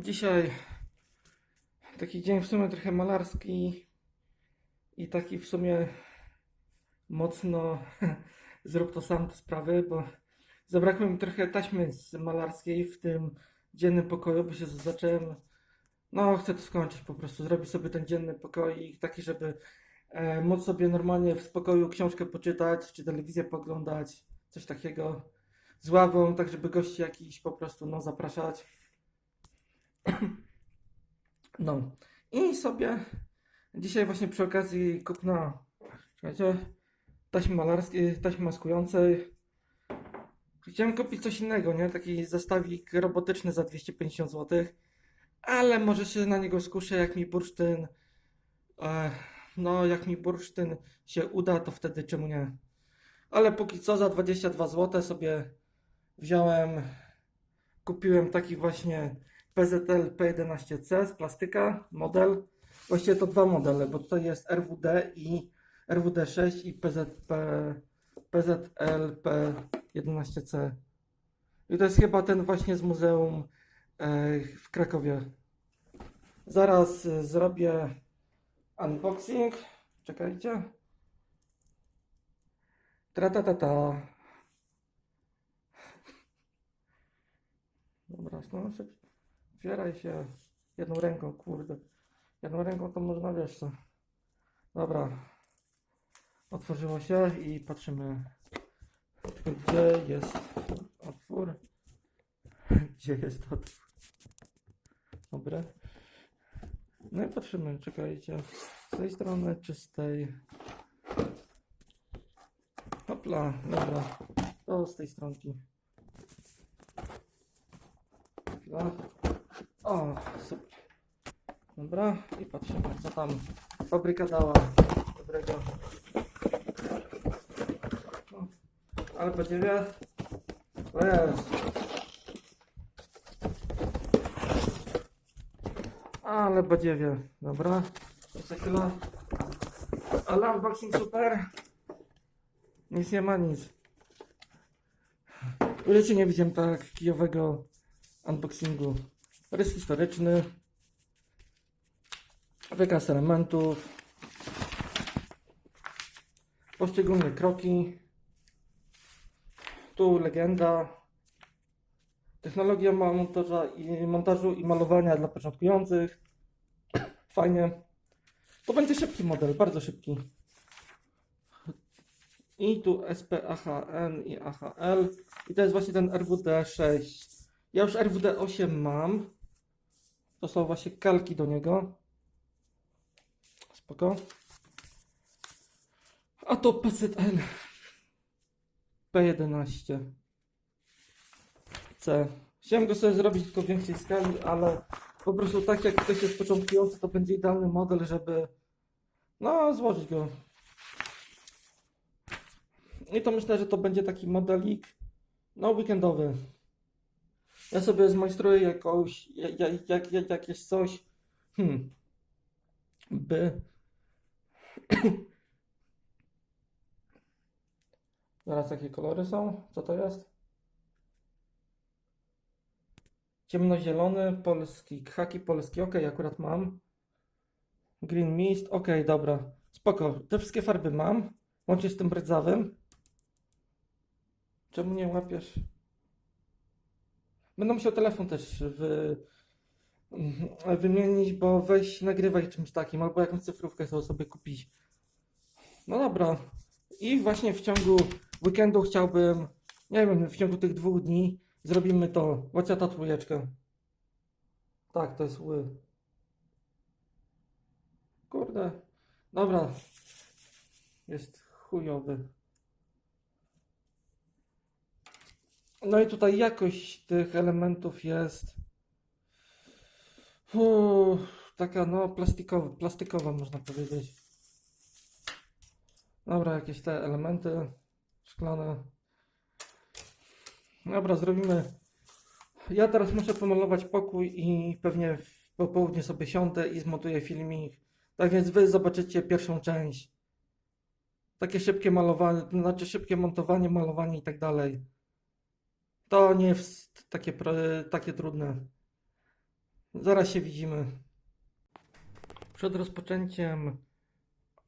Dzisiaj taki dzień w sumie trochę malarski i taki w sumie mocno zrób to sam te sprawy, bo zabrakło mi trochę taśmy malarskiej w tym dziennym pokoju, bo się zacząłem, no chcę to skończyć po prostu, zrobić sobie ten dzienny pokoik taki, żeby e, móc sobie normalnie w spokoju książkę poczytać, czy telewizję poglądać, coś takiego z ławą, tak żeby gości jakiś po prostu no zapraszać. No i sobie dzisiaj właśnie przy okazji kupna, taśmy malarskiej, taśmy maskującej. Chciałem kupić coś innego, nie? Taki zestawik robotyczny za 250 zł, ale może się na niego skuszę, jak mi bursztyn, e, no jak mi bursztyn się uda, to wtedy czemu nie? Ale póki co za 22 zł sobie wziąłem, kupiłem taki właśnie PZL P11C z plastyka, model. Właściwie to dwa modele, bo tutaj jest RWD i RWD6 i PZP, PZL P11C. I to jest chyba ten właśnie z muzeum e, w Krakowie. Zaraz e, zrobię unboxing. Czekajcie. Tra-ta-ta-ta. Dobra, no otwieraj się jedną ręką, kurde. Jedną ręką to można, wiesz co. Dobra. Otworzyło się i patrzymy. Gdzie jest otwór? Gdzie jest otwór? Dobra. No i patrzymy, czekajcie. Z tej strony czy z tej? Hopla, dobra. To z tej stronki. Chwila. O, super. Dobra, i patrzymy, co tam fabryka dała dobrego. No, ale podziwia. O jest. Ale podziwia. Dobra. Za chwilę. Ale unboxing super. Nic nie ma, nic. Życiu nie widziałem tak kijowego unboxingu. Rys historyczny. Wykaz elementów. Poszczególne kroki. Tu legenda. Technologia montaża i, montażu i malowania dla początkujących. Fajnie. To będzie szybki model, bardzo szybki. I tu SPAHN i AHL. I to jest właśnie ten RWD6. Ja już RWD8 mam. To są właśnie kalki do niego. Spoko. A to PZL P11 C. Chciałem go sobie zrobić tylko w większej skali, ale po prostu tak jak ktoś jest początkujący, to będzie idealny model, żeby no złożyć go. I to myślę, że to będzie taki modelik no weekendowy. Ja sobie zmajstruję jakąś, jak, jak, jak, jak, jakieś coś, hmm, by Zaraz jakie kolory są? Co to jest? Ciemnozielony, polski, haki polski, ok, akurat mam. Green Mist, ok, dobra. Spoko, te wszystkie farby mam, łącznie z tym bredzawym. Czemu nie łapiesz? Będę musiał telefon też wy, wymienić, bo weź nagrywaj czymś takim, albo jakąś cyfrówkę chcę sobie kupić. No dobra. I właśnie w ciągu weekendu chciałbym, nie wiem, w ciągu tych dwóch dni zrobimy to. Łaciata trójeczkę. Tak, to jest ły. Kurde. Dobra. Jest chujowy. No i tutaj jakość tych elementów jest taka no plastikowa, plastikowa można powiedzieć. Dobra, jakieś te elementy szklane. Dobra, zrobimy. Ja teraz muszę pomalować pokój i pewnie w popołudnie sobie siądę i zmontuję filmik. Tak więc wy zobaczycie pierwszą część. Takie szybkie malowanie, znaczy szybkie montowanie, malowanie i tak dalej. To nie jest takie, takie trudne. Zaraz się widzimy. Przed rozpoczęciem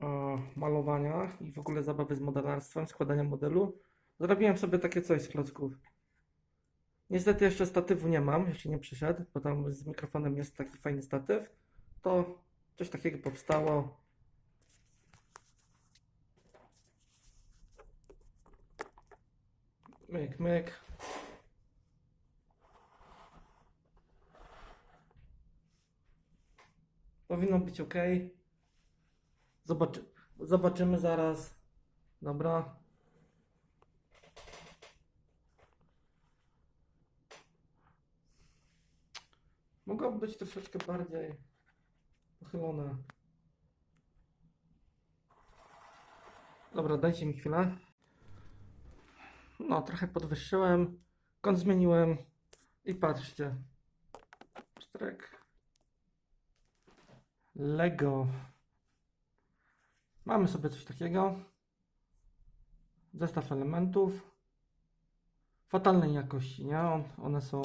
e, malowania i w ogóle zabawy z modelarstwem, składania modelu, zrobiłem sobie takie coś z klocków. Niestety jeszcze statywu nie mam, jeszcze nie przyszedł, bo tam z mikrofonem jest taki fajny statyw. To coś takiego powstało. Myk, myk. Powinno być ok. Zobaczy, zobaczymy zaraz. Dobra. Mogłoby być troszeczkę bardziej pochylone. Dobra, dajcie mi chwilę. No, trochę podwyższyłem, kąt zmieniłem i patrzcie. Sztrek. Lego. Mamy sobie coś takiego. Zestaw elementów. Fatalnej jakości, nie? On- One są.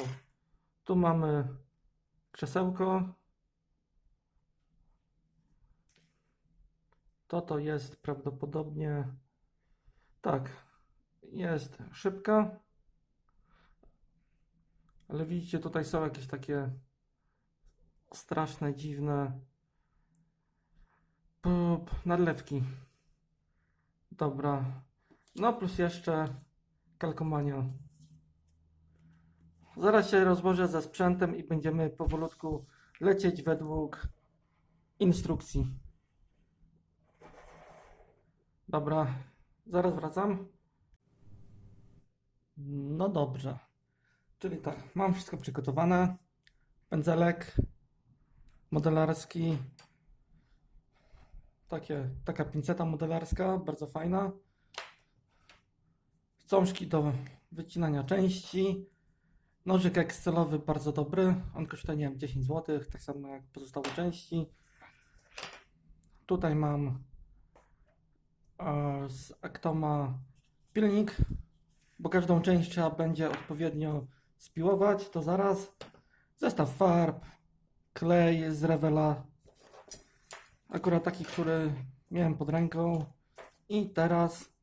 Tu mamy krzesełko. To to jest prawdopodobnie. Tak. Jest szybka. Ale widzicie, tutaj są jakieś takie straszne, dziwne nadlewki. Dobra. No plus jeszcze kalkomania. Zaraz się rozłożę ze sprzętem i będziemy powolutku lecieć według instrukcji. Dobra, zaraz wracam. No dobrze. Czyli tak, mam wszystko przygotowane. Pędzelek modelarski. Takie, taka pinceta modelarska, bardzo fajna. Cążki do wycinania części. Nożyk Excelowy bardzo dobry. On kosztuje, nie wiem, 10 zł, tak samo jak pozostałe części. Tutaj mam e, z Actoma pilnik, bo każdą część trzeba będzie odpowiednio spiłować. To zaraz. Zestaw farb, klej z Revela. Akurat taki, który miałem pod ręką. I teraz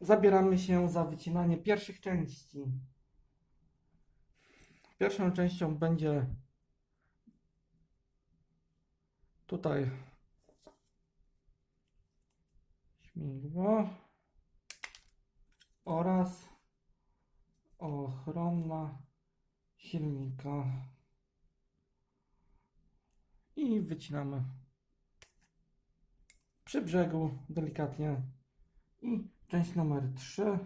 zabieramy się za wycinanie pierwszych części. Pierwszą częścią będzie tutaj śmigło oraz ochrona silnika i wycinamy przy brzegu delikatnie. I część numer 3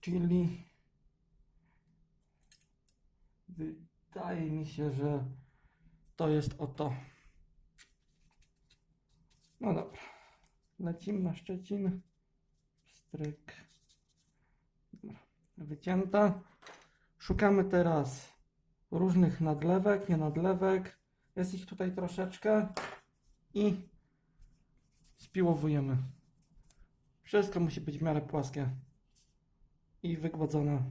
czyli wydaje mi się, że to jest oto. No dobra. Lecimy na Szczecin. Stryk wycięta szukamy teraz różnych nadlewek, nie nadlewek jest ich tutaj troszeczkę i spiłowujemy wszystko musi być w miarę płaskie i wygładzone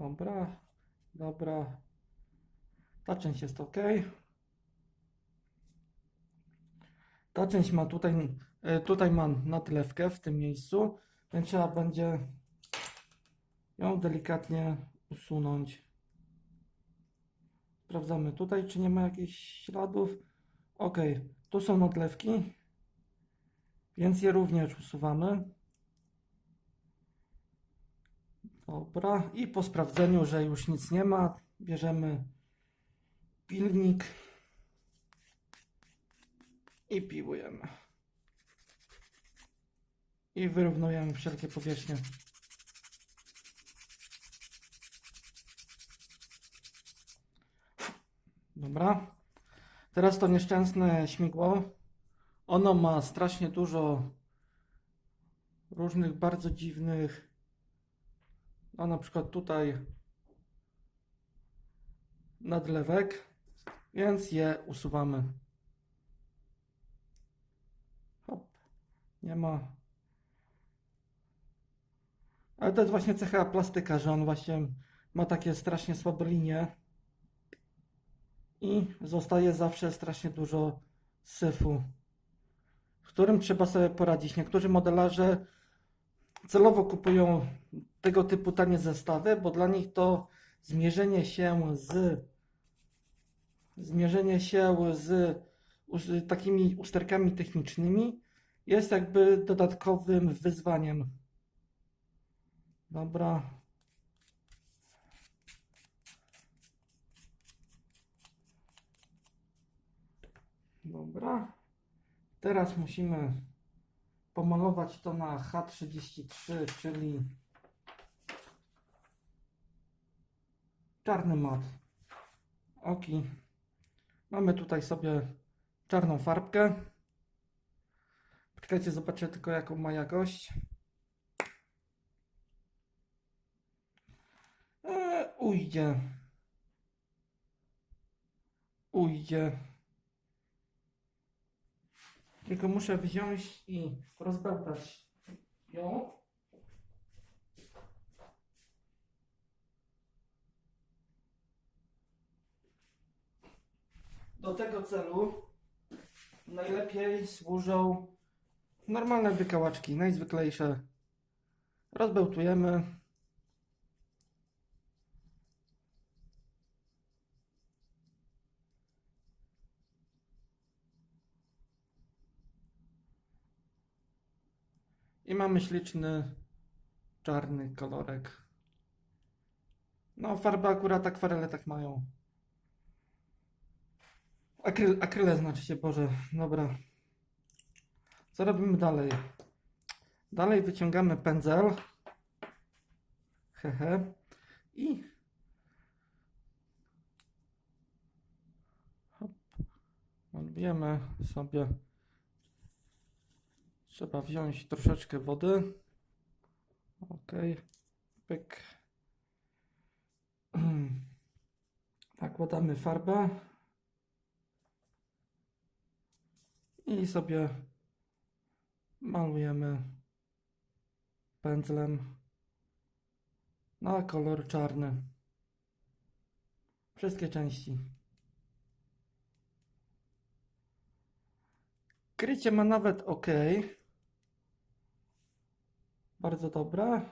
Dobra, dobra. Ta część jest ok. Ta część ma tutaj, e, tutaj ma nadlewkę w tym miejscu, więc trzeba będzie ją delikatnie usunąć. Sprawdzamy tutaj, czy nie ma jakichś śladów. Ok, tu są nadlewki, więc je również usuwamy. Dobra, i po sprawdzeniu, że już nic nie ma, bierzemy pilnik i piłujemy. I wyrównujemy wszelkie powierzchnie. Dobra. Teraz to nieszczęsne śmigło. Ono ma strasznie dużo różnych bardzo dziwnych a na przykład tutaj nadlewek, więc je usuwamy. Hop, nie ma. Ale to jest właśnie cecha plastyka, że on właśnie ma takie strasznie słabe linie i zostaje zawsze strasznie dużo syfu, w którym trzeba sobie poradzić. Niektórzy modelarze celowo kupują tego typu tanie zestawy, bo dla nich to zmierzenie się z zmierzenie się z takimi usterkami technicznymi jest jakby dodatkowym wyzwaniem. Dobra. Dobra. Teraz musimy pomalować to na H33, czyli czarny mat. Oki. Mamy tutaj sobie czarną farbkę. Poczekajcie, zobaczę tylko jaką ma jakość. E, ujdzie. Ujdzie. Tylko muszę wziąć i rozbełtać ją. Do tego celu najlepiej służą normalne wykałaczki, najzwyklejsze. Rozbełtujemy. Mamy śliczny czarny kolorek. No, farby akurat akwarele tak mają. Akryl, akryle znaczy się, Boże, dobra. Co robimy dalej? Dalej wyciągamy pędzel. Hehe. I hop, malujemy sobie. Trzeba wziąć troszeczkę wody. Ok. Pyk. Nakładamy farbę. I sobie malujemy pędzlem na kolor czarny. Wszystkie części. Krycie ma nawet ok. Bardzo dobre.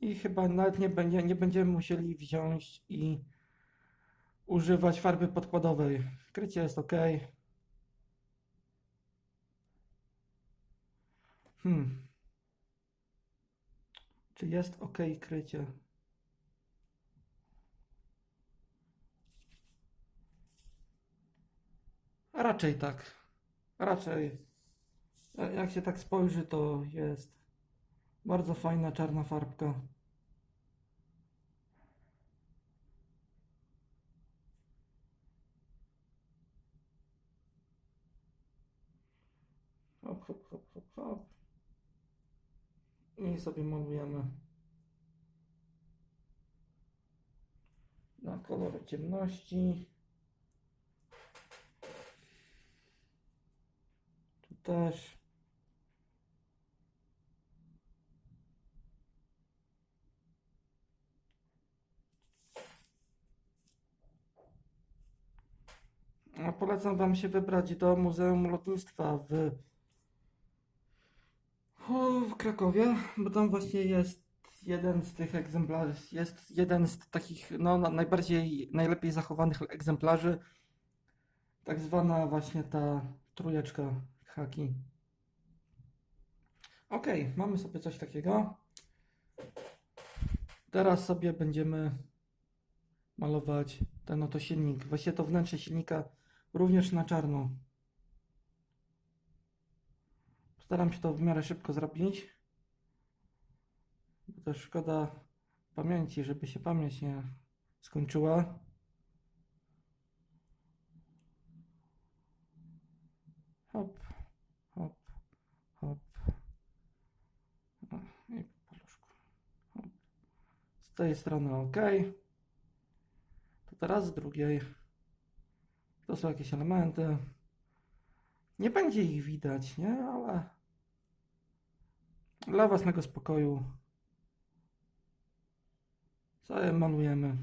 I chyba nawet nie, będzie, nie będziemy musieli wziąć i używać farby podkładowej. Krycie jest ok. Hmm. Czy jest ok krycie? Raczej tak. Raczej. Ja- Jak się tak spojrzy, to jest bardzo fajna czarna farbka. Hop, hop, hop, hop, hop. I sobie malujemy na kolor ciemności. Też. A polecam Wam się wybrać do Muzeum Lotnictwa w, w Krakowie, bo tam właśnie jest jeden z tych egzemplarzy, jest jeden z takich no, na- najbardziej, najlepiej zachowanych egzemplarzy, tak zwana właśnie ta trójeczka haki. Ok, mamy sobie coś takiego. Teraz sobie będziemy malować ten oto silnik. Właściwie to wnętrze silnika również na czarno. Staram się to w miarę szybko zrobić. Bo też szkoda pamięci, żeby się pamięć nie skończyła. Hop, hop. O, I po paluszku. Hop. Z tej strony ok. To teraz z drugiej. To są jakieś elementy. Nie będzie ich widać, nie? Ale dla własnego spokoju sobie malujemy.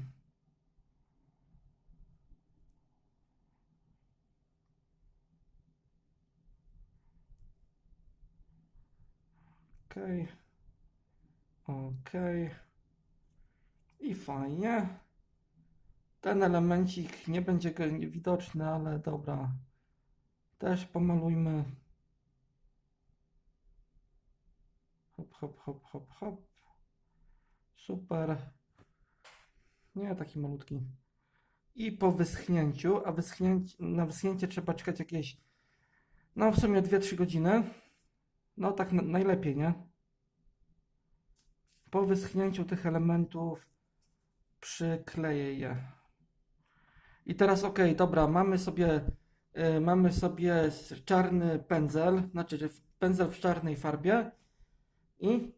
Okej. Okej. I fajnie. Ten elemencik nie będzie widoczny, ale dobra. Też pomalujmy. Hop, hop, hop, hop, hop. Super. Nie taki malutki. I po wyschnięciu, a wyschnięcie, na wyschnięcie trzeba czekać jakieś, no w sumie 2-3 godziny. No tak na, najlepiej, nie? Po wyschnięciu tych elementów przykleję je. I teraz ok, dobra, mamy sobie y, mamy sobie czarny pędzel, znaczy pędzel w czarnej farbie i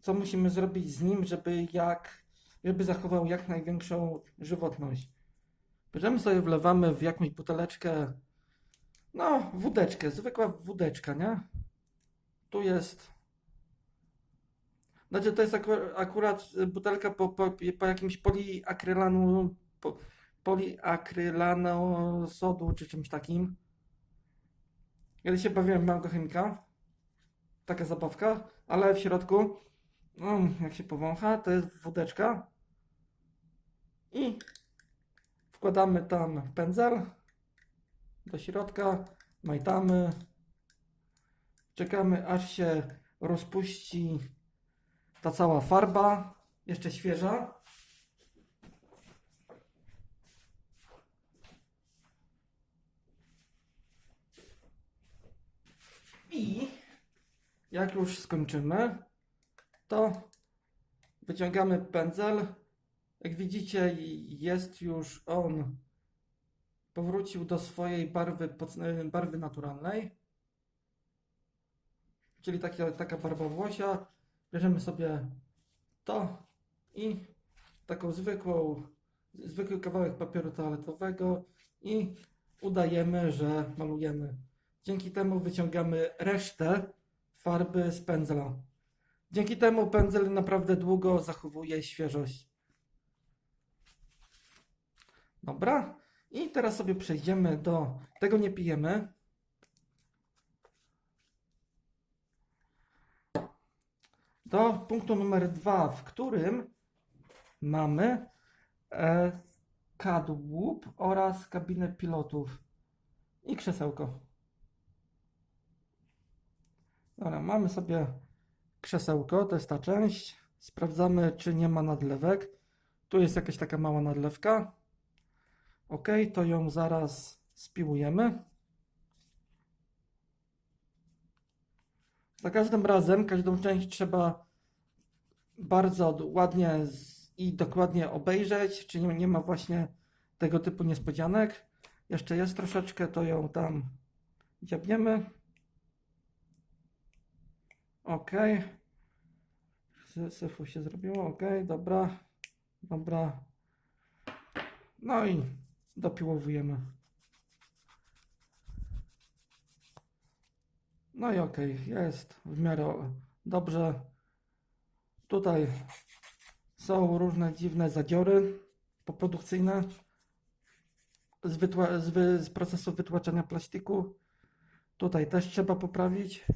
co musimy zrobić z nim, żeby jak żeby zachował jak największą żywotność. Bierzemy sobie, wlewamy w jakąś buteleczkę, no, wódeczkę, zwykła wódeczka, nie? Tu jest. Znaczy, to jest aku- akurat butelka po, po, po jakimś poliakrylanu, po, poliakrylanu sodu czy czymś takim. Kiedyś się bawiłem w małego chemika. Taka zabawka, ale w środku, no, jak się powącha, to jest wódeczka. I wkładamy tam pędzel do środka, majtamy. Czekamy aż się rozpuści ta cała farba, jeszcze świeża. I jak już skończymy, to wyciągamy pędzel. Jak widzicie, jest już on powrócił do swojej barwy, poc- barwy naturalnej. Czyli taka, taka barwa włosia. Bierzemy sobie to i taką zwykłą, zwykły kawałek papieru toaletowego i udajemy, że malujemy. Dzięki temu wyciągamy resztę farby z pędzla. Dzięki temu pędzel naprawdę długo zachowuje świeżość. Dobra. I teraz sobie przejdziemy do. Tego nie pijemy. Do punktu numer dwa, w którym mamy e, kadłub oraz kabinę pilotów i krzesełko. Dobra, mamy sobie krzesełko, to jest ta część. Sprawdzamy, czy nie ma nadlewek. Tu jest jakaś taka mała nadlewka. Ok, to ją zaraz spiłujemy. Za każdym razem, każdą część trzeba bardzo ładnie i dokładnie obejrzeć, czy nie, nie ma właśnie tego typu niespodzianek. Jeszcze jest troszeczkę, to ją tam dziabniemy. Ok. Syfu się zrobiło, ok, dobra, dobra. No i dopiłowujemy. No i okej, jest w miarę dobrze. Tutaj są różne dziwne zadziory poprodukcyjne z, z, z procesu wytłaczania plastiku. Tutaj też trzeba poprawić.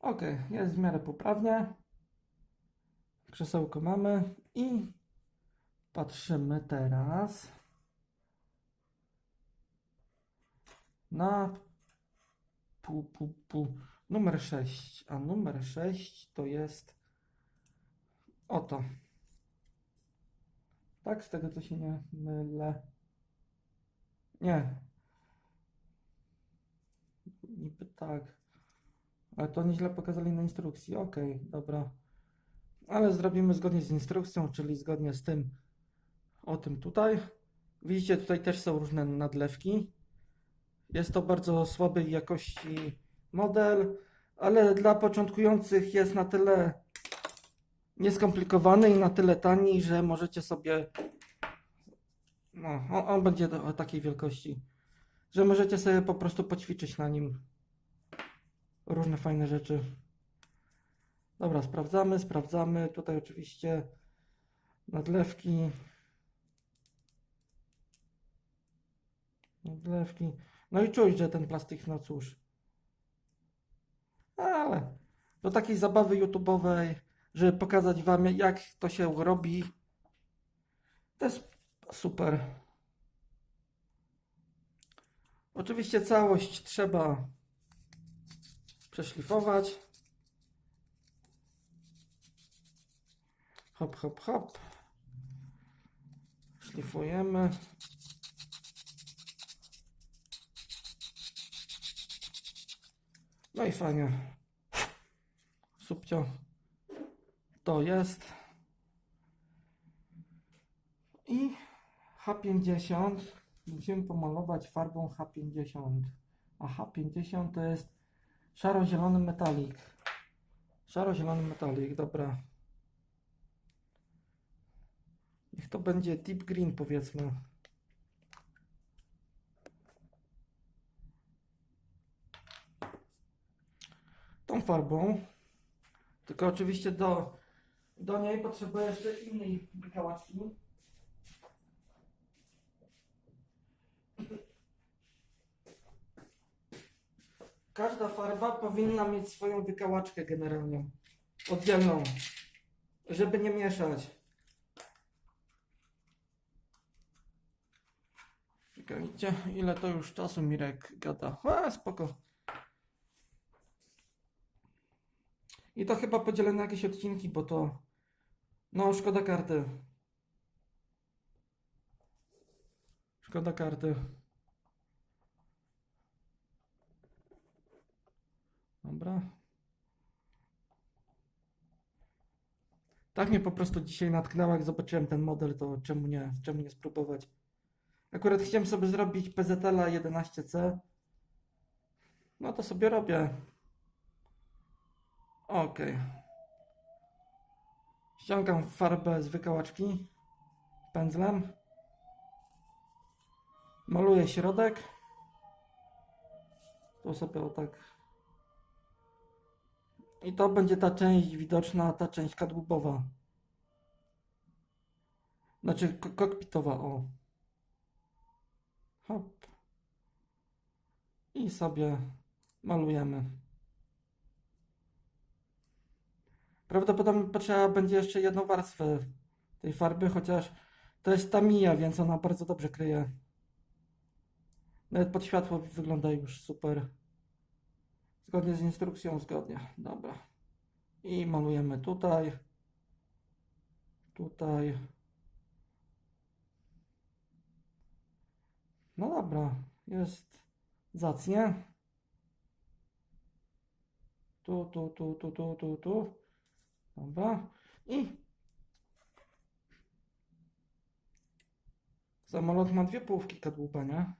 Ok, jest w miarę poprawnie. Krzesełko mamy i patrzymy teraz na pu, pu, pu, numer 6. A numer 6 to jest oto. Tak, z tego co się nie mylę. Nie. Niby tak. Ale to nieźle pokazali na instrukcji. Okej, dobra. Ale zrobimy zgodnie z instrukcją, czyli zgodnie z tym o tym tutaj. Widzicie, tutaj też są różne nadlewki. Jest to bardzo słabej jakości model, ale dla początkujących jest na tyle nieskomplikowany i na tyle tani, że możecie sobie No, on, on będzie do, takiej wielkości, że możecie sobie po prostu poćwiczyć na nim różne fajne rzeczy. Dobra, sprawdzamy, sprawdzamy. Tutaj oczywiście nadlewki. Nadlewki. No i czuć, że ten plastik, no cóż. Ale do takiej zabawy YouTube'owej, żeby pokazać Wam, jak to się robi, to jest super. Oczywiście całość trzeba przeszlifować. Hop, hop, hop. Szlifujemy. No i fajnie. Subcio. To jest. I H50 musimy pomalować farbą H50. A H50 to jest szaro-zielony metalik. Szaro-zielony metalik, dobra. Niech to będzie deep green powiedzmy. Tą farbą. Tylko oczywiście do, do niej potrzebuję jeszcze innej wykałaczki. Każda farba powinna mieć swoją wykałaczkę generalnie. Oddzielną. Żeby nie mieszać. Czekajcie, ile to już czasu Mirek gada. A, spoko. I to chyba podzielę na jakieś odcinki, bo to... No, szkoda karty. Szkoda karty. Dobra. Tak mnie po prostu dzisiaj natknęło, jak zobaczyłem ten model, to czemu nie, czemu nie spróbować. Akurat chciałem sobie zrobić PZL 11C. No to sobie robię. Ok. Ściągam farbę z wykałaczki pędzlem. Maluję środek. Tu sobie o tak. I to będzie ta część widoczna, ta część kadłubowa. Znaczy ko- kokpitowa, o. Hop. I sobie malujemy. Prawdopodobnie potrzeba będzie jeszcze jedną warstwę tej farby, chociaż to jest Tamiya, więc ona bardzo dobrze kryje. Nawet pod światło wygląda już super. Zgodnie z instrukcją, zgodnie. Dobra. I malujemy tutaj. Tutaj. No dobra, jest zacnie. Tu, tu, tu, tu, tu, tu, tu. Dobra. I samolot ma dwie połówki kadłuba, nie?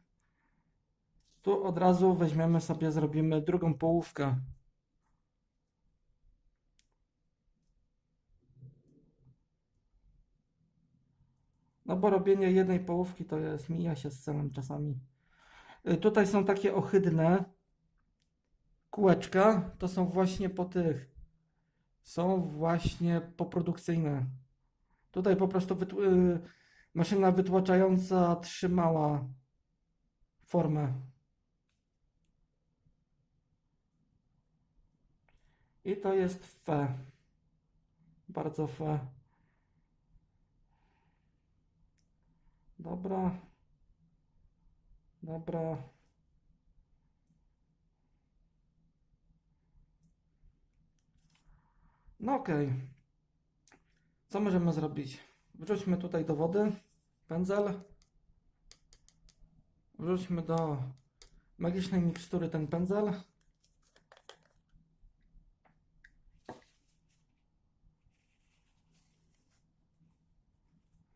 Tu od razu weźmiemy sobie, zrobimy drugą połówkę. No bo robienie jednej połówki to jest, mija się z celem czasami. Y, Tutaj są takie ohydne kółeczka, to są właśnie po tych, są właśnie poprodukcyjne. Tutaj po prostu wytł- y, maszyna wytłaczająca trzymała formę. I to jest fe. Bardzo fe. Dobra. Dobra. No okej. Co możemy zrobić? Wrzućmy tutaj do wody pędzel. Wrzućmy do magicznej mikstury ten pędzel.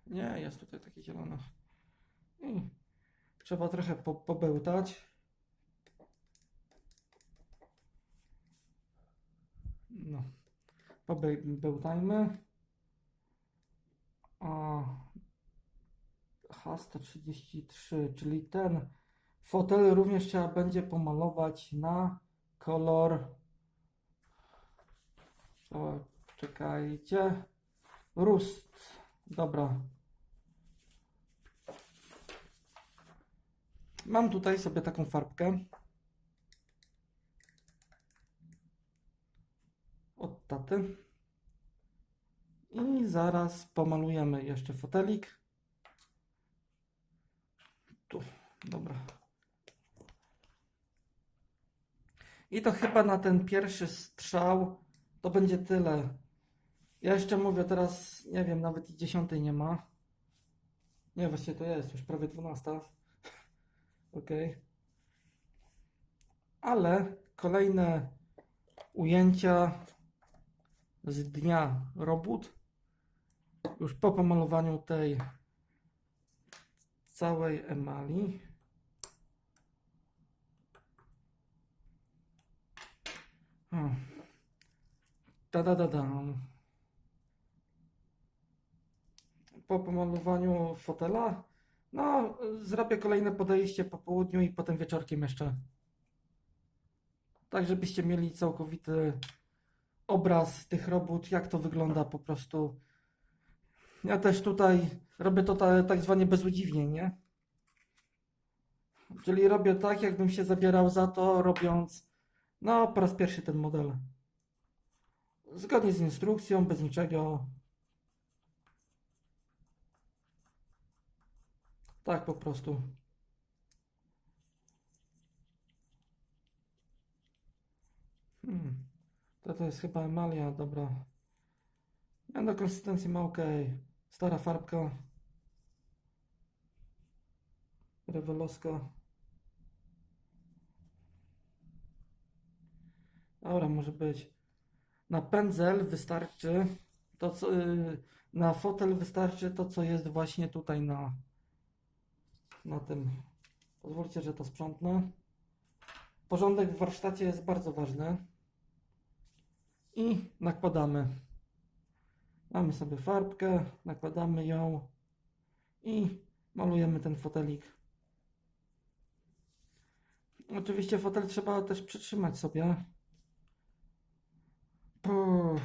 Nie, jest tutaj taki zielony. I trzeba trochę po, pobełtać. No, pobełtajmy. O, H133, czyli ten fotel również trzeba będzie pomalować na kolor. O, czekajcie. Rust. Dobra. Mam tutaj sobie taką farbkę. Od taty. I zaraz pomalujemy jeszcze fotelik. Tu, dobra. I to chyba na ten pierwszy strzał to będzie tyle. Ja jeszcze mówię teraz, nie wiem, nawet i dziesiątej nie ma. Nie, właściwie to jest już prawie 12. Ok. Ale kolejne ujęcia z dnia robót. Już po pomalowaniu tej całej emali. Da, da, da, da. Po pomalowaniu fotela, no, zrobię kolejne podejście po południu i potem wieczorkiem jeszcze. Tak, żebyście mieli całkowity obraz tych robót, jak to wygląda po prostu. Ja też tutaj robię to ta, tak zwanie bezudziwnie, nie? Czyli robię tak, jakbym się zabierał za to, robiąc, no, po raz pierwszy ten model. Zgodnie z instrukcją, bez niczego. Tak po prostu. Hmm. To to jest chyba emalia, dobra. Na konsystencji ma ok. Stara farbka. Rewelowska. Dobra, może być. Na pędzel wystarczy to, co. Yy, na fotel wystarczy to, co jest właśnie tutaj na. Na tym. Pozwólcie, że to sprzątnę. Porządek w warsztacie jest bardzo ważny. I nakładamy. Mamy sobie farbkę, nakładamy ją i malujemy ten fotelik. Oczywiście fotel trzeba też przytrzymać sobie. Puh,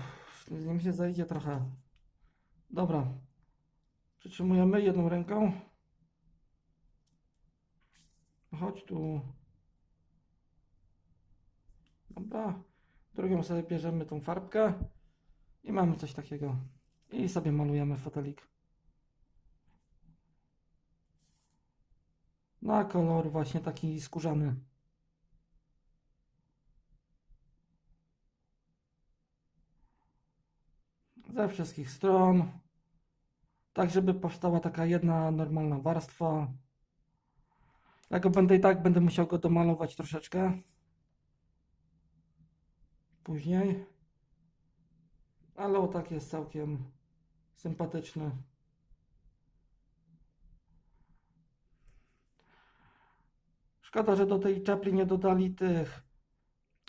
z nim się zajdzie trochę. Dobra. Przytrzymujemy jedną ręką. Chodź tu. Dobra. Drugą sobie bierzemy tą farbkę i mamy coś takiego. I sobie malujemy fotelik. Na kolor właśnie taki skórzany. Ze wszystkich stron. Tak, żeby powstała taka jedna normalna warstwa. Ja go będę i tak będę musiał go domalować troszeczkę później. Ale o tak jest całkiem sympatyczny. Szkoda, że do tej czapli nie dodali tych.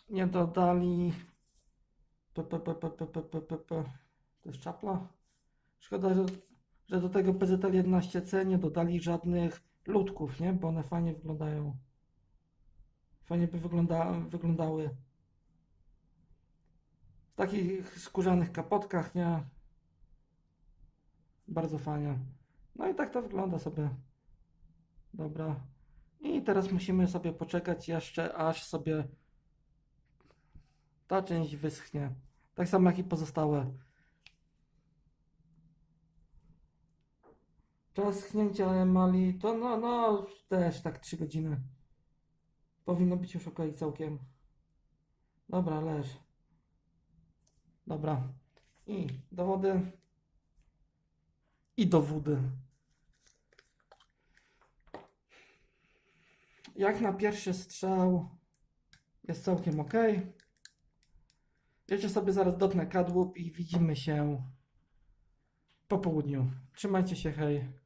Nie dodali. P, p, p, p, p, p, p, p. To jest czapla. Szkoda, że, że do tego PZL-11C nie dodali żadnych ludków, nie? Bo one fajnie wyglądają. Fajnie by wygląda, wyglądały. W takich skórzanych kapotkach, nie? Bardzo fajnie. No i tak to wygląda sobie. Dobra. I teraz musimy sobie poczekać jeszcze, aż sobie ta część wyschnie. Tak samo jak i pozostałe. Czas schnięcia emali to no, no też tak 3 godziny. Powinno być już ok całkiem. Dobra, leż. Dobra. I do wody. I do wody. Jak na pierwszy strzał jest całkiem ok. Jeszcze sobie zaraz dotnę kadłub i widzimy się po południu. Trzymajcie się, hej.